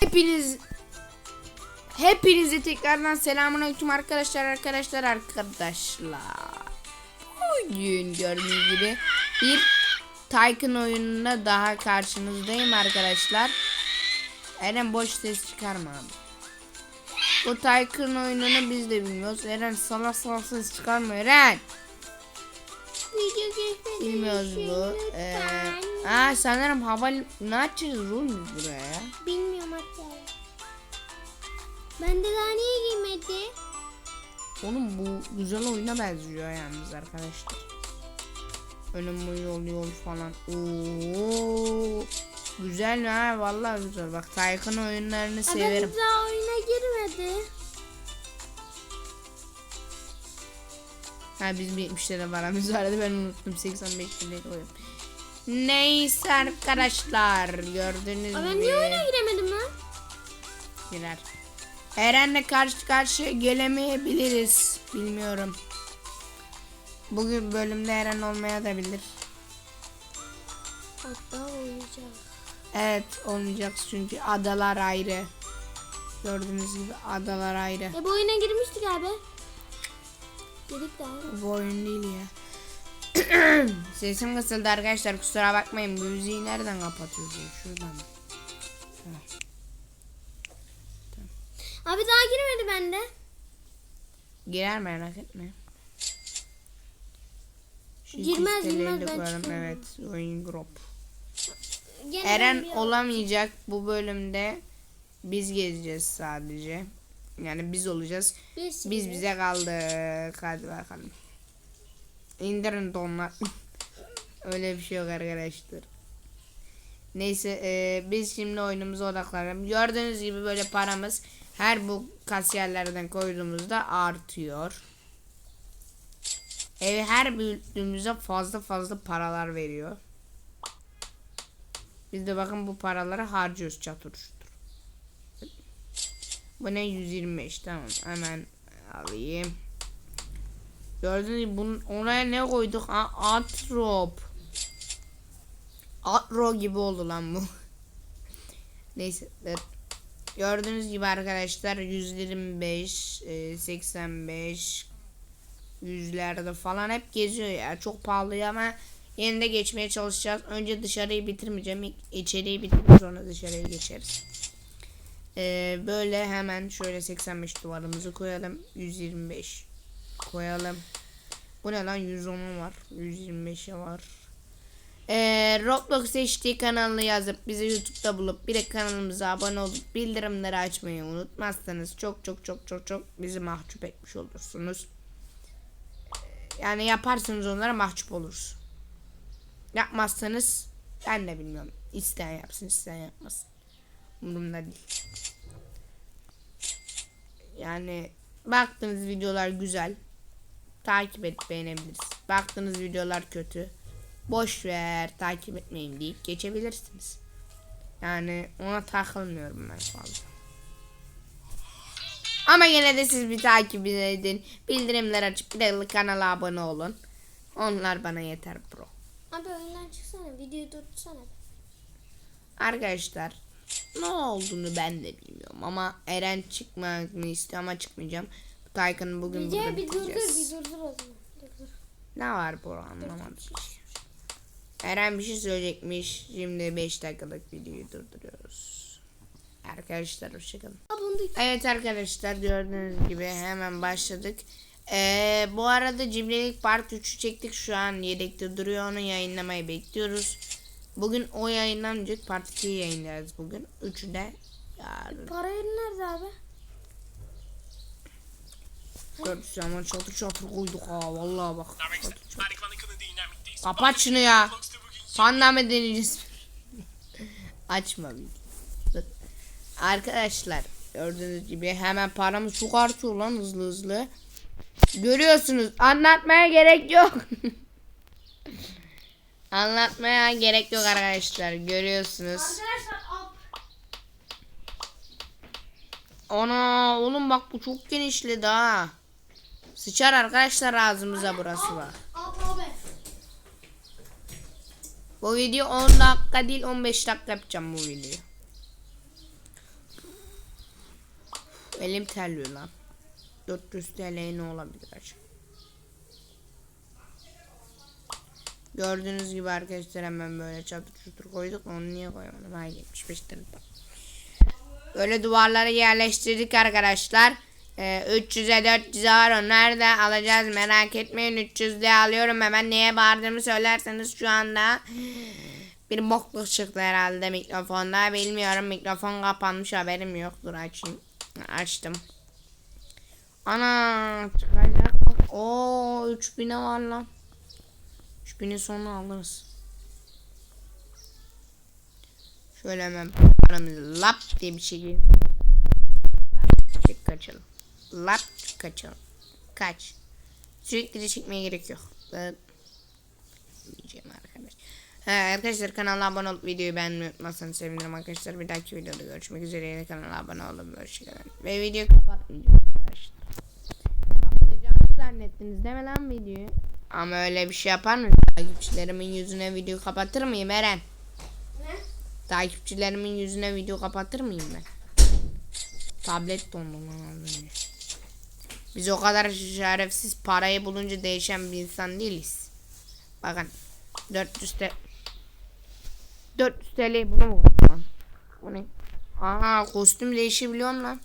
Hepiniz Hepinize tekrardan selamünaleyküm arkadaşlar arkadaşlar arkadaşlar. Bugün gördüğünüz gibi bir Tycoon oyununa daha karşınızdayım arkadaşlar. Eren boş ses çıkarma abi. Bu Tycoon oyununu biz de bilmiyoruz. Eren salak salak ses çıkarma Eren. Bilmiyoruz bu. Ee, aa sanırım hava ne açacağız oğlum biz buraya ya? Bilmiyorum hatta. Ben de daha niye giymedi? Oğlum bu güzel oyuna benziyor yalnız arkadaşlar. Önüm yol yol falan. Oo. Güzel ha vallahi güzel. Bak Tycoon oyunlarını severim. Ben daha oyuna girmedi. Ha bizim 70 lira paramız vardı ben unuttum 85 lira koydum. Neyse arkadaşlar gördüğünüz Aa, ben niye oyuna giremedim lan? girer. Eren'le karşı karşıya gelemeyebiliriz. Bilmiyorum. Bugün bölümde Eren olmaya da bilir. Hatta oynayacağım. Evet olmayacak çünkü adalar ayrı. Gördüğünüz gibi adalar ayrı. E bu oyuna girmiştik abi. Girdik de. Bu oyun değil ya. Sesim kısıldı arkadaşlar kusura bakmayın. Bu müziği nereden kapatıyoruz? ya? Şuradan. Abi daha girmedi bende. Girer merak etme. Şu Girmez, girmez, ben çıkıyorum. Evet oyun grup. Gene Eren olamayacak bu bölümde. Biz gezeceğiz sadece. Yani biz olacağız. Biz, Biz bize kaldık. Hadi bakalım. İndirin donlar. Öyle bir şey yok arkadaşlar. Neyse e, biz şimdi oyunumuza odaklanalım. Gördüğünüz gibi böyle paramız her bu kasiyerlerden koyduğumuzda artıyor. Evi her büyüttüğümüzde fazla fazla paralar veriyor. Biz de bakın bu paraları harcıyoruz çatır. Bu ne 125 tamam hemen alayım. Gördüğünüz gibi bunun, oraya ne koyduk? Ha, atrop. Atro gibi oldu lan bu. Neyse. dur. Gördüğünüz gibi arkadaşlar 125, e, 85, yüzlerde falan hep geziyor ya. Çok pahalı ama yine de geçmeye çalışacağız. Önce dışarıyı bitirmeyeceğim. İçeriği bitirip sonra dışarıya geçeriz. Ee, böyle hemen şöyle 85 duvarımızı koyalım. 125 koyalım. Bu ne lan 110'u var. 125'e var. Ee, Roblox HD kanalını yazıp bizi YouTube'da bulup bir de kanalımıza abone olup bildirimleri açmayı unutmazsanız çok çok çok çok çok bizi mahcup etmiş olursunuz. Ee, Yani yaparsanız onlara mahcup oluruz. Yapmazsanız ben de bilmiyorum. İsteyen yapsın isteyen yapmasın. Umurumda değil. Yani baktığınız videolar güzel. Takip edip beğenebiliriz. Baktığınız videolar kötü. Boş ver takip etmeyin deyip geçebilirsiniz. Yani ona takılmıyorum ben fazla. Ama yine de siz bir takip edin. Bildirimler açıp bir de kanala abone olun. Onlar bana yeter bro. Abi oyundan çıksana. Videoyu durdursana. Arkadaşlar ne olduğunu ben de bilmiyorum ama Eren çıkmamı istiyor ama çıkmayacağım. Bu Taycan'ı bugün burada Video bir durdur. bitireceğiz. Bir durdur o zaman. Durdur. Ne var bu anlamadım. Eren bir şey söyleyecekmiş. Şimdi 5 dakikalık videoyu durduruyoruz. Arkadaşlar hoşçakalın. Evet arkadaşlar gördüğünüz gibi hemen başladık. Ee, bu arada Cimrilik Part 3'ü çektik şu an yedekte duruyor onu yayınlamayı bekliyoruz. Bugün o yayınlanacak Part 2'yi yayınlarız bugün. Üçü de yarın. para yeri nerede abi? Gördüğünüz ama çatır çatır koyduk ha vallahi bak. Çatır çatır. Kapat şunu ya. Mı deneyeceğiz? Açma bir. Arkadaşlar gördüğünüz gibi hemen paramız çok artıyor lan hızlı hızlı. Görüyorsunuz anlatmaya gerek yok. anlatmaya gerek yok arkadaşlar görüyorsunuz. Arkadaşlar. Ana oğlum bak bu çok genişledi ha. Sıçar arkadaşlar ağzımıza burası abi. Bu video 10 dakika değil 15 dakika yapacağım bu videoyu. Elim terliyor lan. 400 TL ne olabilir acaba? Gördüğünüz gibi arkadaşlar hemen böyle çatır çutur koyduk. Onu niye koymadım? Ha 75 lira. Böyle duvarları yerleştirdik arkadaşlar. Ee, 300'e 400'e var o nerede? Alacağız merak etmeyin. 300'de alıyorum. Hemen neye bağırdığımı söylerseniz şu anda. Bir bokluk çıktı herhalde mikrofonda. Bilmiyorum mikrofon kapanmış haberim yoktur. Açayım. Açtım. Ana çıkacak. O 3000'e var lan 3000'i sonra alırız şöyle hemen paramızı lap diye bir şey gelin Çık kaçalım. Lap kaçalım. Kaç. Sürekli de çekmeye gerek yok. Ben arkadaş. Ha, arkadaşlar kanala abone olup videoyu beğenmeyi unutmazsanız sevinirim arkadaşlar. Bir dahaki videoda görüşmek üzere. Yine kanala abone olun. Hoşçakalın. Ve videoyu kapatmayacağım arkadaşlar. Kapatacağımı zannettiniz değil mi lan videoyu? Ama öyle bir şey yapar mı? Takipçilerimin yüzüne video kapatır mıyım Eren? Ne? Takipçilerimin yüzüne video kapatır mıyım ben? Tablet dondu lan. Biz o kadar şerefsiz parayı bulunca değişen bir insan değiliz. Bakın 400 TL 400 TL bunu mu? Bu ne? Aa kostüm değişebiliyorum lan.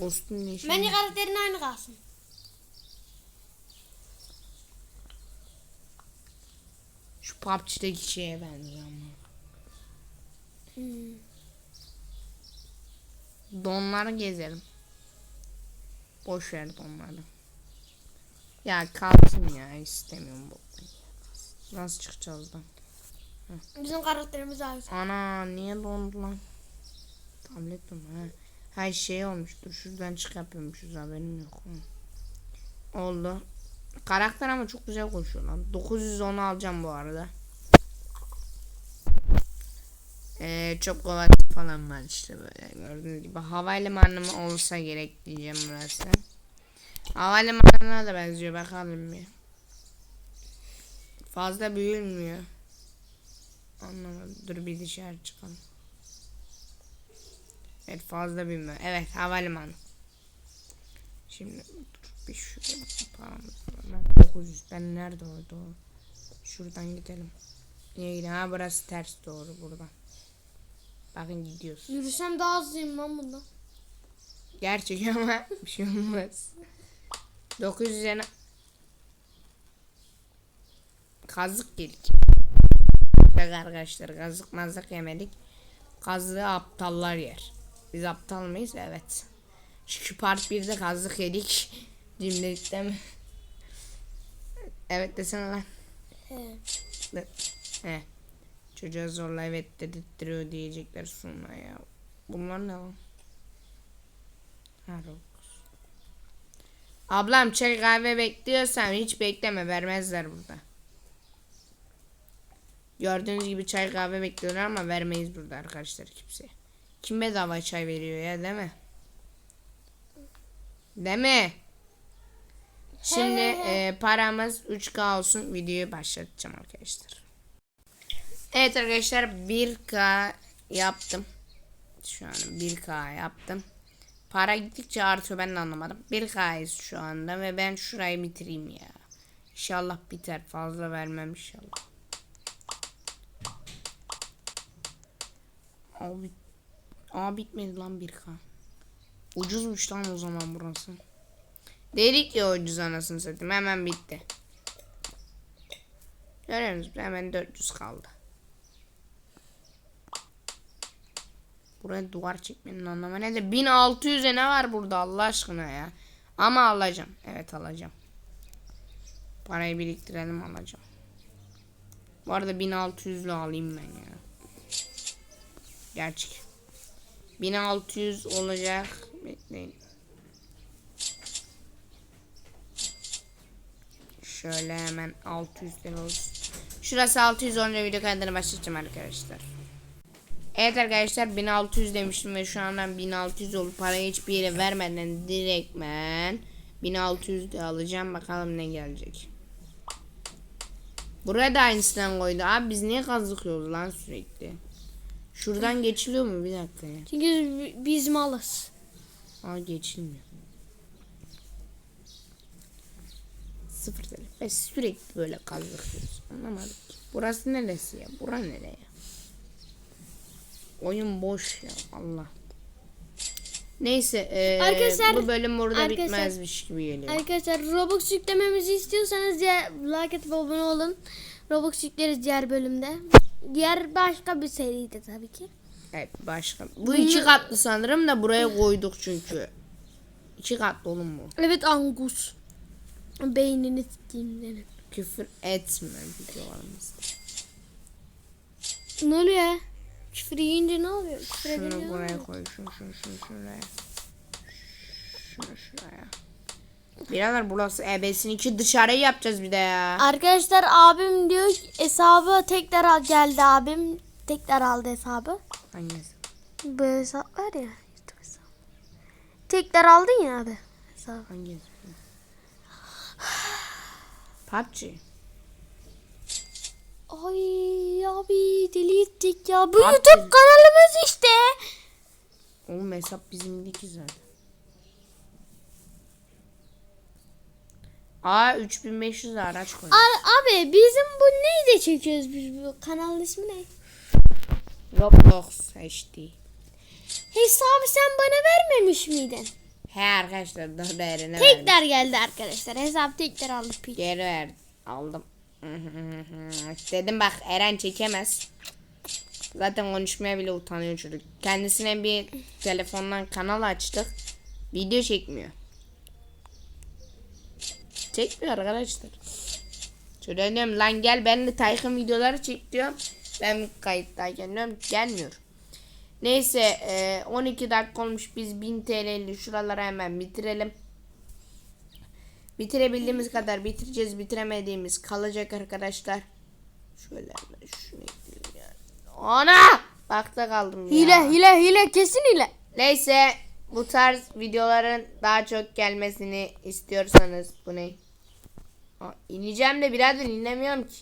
Kostüm değişebiliyor. Bence karakterin aynı kalsın. Şu PUBG'deki şeye benziyor ama. Hmm. Donları gezerim. Boş ver donları. Ya kalsın ya istemiyorum bu. Nasıl çıkacağız lan? Bizim karakterimiz aynı. Ana niye dondu lan? Tablet mi? Her şey olmuştur. Şuradan çıkartıyormuşuz haberim yok. Oldu. Karakter ama çok güzel koşuyor lan. 910 alacağım bu arada. Ee, çok kolay falan var işte böyle gördüğünüz gibi. Havalimanı olsa gerek diyeceğim burası. Havalimanına da benziyor bakalım bir. Fazla büyülmüyor. Anlamadım. Dur bir dışarı çıkalım. Evet fazla büyümüyor. Evet havalimanı. Şimdi dur bir şuraya paramız var. 900. Ben nerede oldu? Şuradan gidelim. Niye gidelim? Ha burası ters doğru buradan. Bakın gidiyoruz. Yürüsem daha hızlıyım lan bundan. Gerçek ama bir şey olmaz. 900 yana kazık yedik. Bak arkadaşlar kazık mazık yemedik. Kazığı aptallar yer. Biz aptal mıyız? Evet. Çünkü part 1'de kazık yedik. Cimrilikte mi? Evet desene lan. He. De- He. Çocuğa zorla evet dedirtiyor diyecekler sonra ya. Bunlar ne lan? Ha. Ablam çay kahve bekliyorsan hiç bekleme vermezler burada. Gördüğünüz gibi çay kahve bekliyorlar ama vermeyiz burada arkadaşlar kimseye. Kim bedava çay veriyor ya değil mi? Değil mi? Şimdi e, paramız 3K olsun videoyu başlatacağım arkadaşlar. Evet arkadaşlar 1K yaptım. Şu an 1K yaptım. Para gittikçe artıyor ben de anlamadım. 1K'yız şu anda ve ben şurayı bitireyim ya. İnşallah biter. Fazla vermem inşallah. Abi, Aa bitmedi lan 1K. Ucuzmuş lan o zaman burası. Dedik ya ucuz anasını satayım. Hemen bitti. Görüyor musunuz? Hemen 400 kaldı. Buraya duvar çekmenin anlamı nedir? 1600'e ne var burada Allah aşkına ya. Ama alacağım. Evet alacağım. Parayı biriktirelim alacağım. Bu arada 1600'lü alayım ben ya. Gerçek. 1600 olacak. Bekleyin. Şöyle hemen 600 lira olsun. Şurası 600 olunca video kaydını başlatacağım arkadaşlar. Evet arkadaşlar 1600 demiştim ve şu an ben 1600 olup parayı hiçbir yere vermeden direktmen 1600 de alacağım bakalım ne gelecek. Buraya da aynısından koydu abi biz niye kazıkıyoruz lan sürekli. Şuradan geçiliyor mu bir dakika ya? Çünkü bi- biz malız. Aa geçilmiyor. Sıfır TL. Ve sürekli böyle kazıklıyoruz. Anlamadım ki. Burası neresi ya? Bura nereye? Oyun boş ya. Allah. Neyse. eee, Arkadaşlar- bu bölüm burada bitmezmiş gibi geliyor. Arkadaşlar Robux yüklememizi istiyorsanız diğer like atıp abone olun. Robux yükleriz diğer bölümde. Diğer başka bir seride tabii ki. Evet başka. Bu iki katlı sanırım da buraya koyduk çünkü. İki katlı oğlum bu. Evet Angus. Beynini sikeyim. Küfür etme videolarımızda. Ne oluyor? Küfür yiyince ne oluyor? Küfür Şunu buraya koy. Şunu şunu şunu şuraya. Şunu şuraya. Birader burası ebesin iki dışarıyı yapacağız bir de ya. Arkadaşlar abim diyor hesabı tekrar al geldi abim. Tekrar aldı hesabı. Hangisi? Bu hesap var ya. YouTube hesabı. Tekrar aldın ya abi hesabı. Hangisi? PUBG. Ay abi deli ettik ya. Bu Abi- YouTube kanalımız işte. Oğlum hesap bizimdeki zaten. Aa 3500 araç koy. Abi bizim bu neyde çekiyoruz biz bu kanalın ismi ne? Roblox HD. Hesabı sen bana vermemiş miydin? He arkadaşlar daha değerine verdim. Tekrar geldi arkadaşlar. Hesap tekrar aldı pil. Geri ver. Aldım. Dedim bak Eren çekemez. Zaten konuşmaya bile utanıyor çocuk. Kendisine bir telefondan kanal açtık. Video çekmiyor. Çekmiyor arkadaşlar. Çocuğa diyorum lan gel ben de Tayfun videoları çek diyorum. Ben kayıttayken diyorum gelmiyor. Neyse e, 12 dakika olmuş biz 1000 TL'li şuraları hemen bitirelim. Bitirebildiğimiz kadar bitireceğiz. Bitiremediğimiz kalacak arkadaşlar. Şöyle hemen şunu ekleyelim yani. Ana! Bakta kaldım ya. Hile hile hile kesin hile. Neyse bu tarz videoların daha çok gelmesini istiyorsanız bu ne? Aa, ineceğim de birader inemiyorum ki.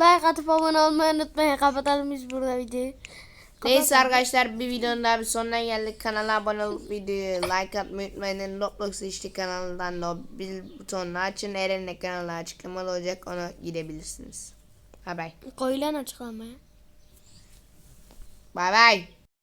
Like atıp abone olmayı unutmayın. Kapatalım biz burada videoyu. Neyse arkadaşlar bir videonun daha bir sonuna geldik. Kanala abone olup videoyu like atmayı unutmayın. Roblox işte kanalından da bil butonunu açın. Eren'in kanalı açıklamalı olacak. Ona gidebilirsiniz. Bye bye. Koyulan açıklamaya. Bye bye.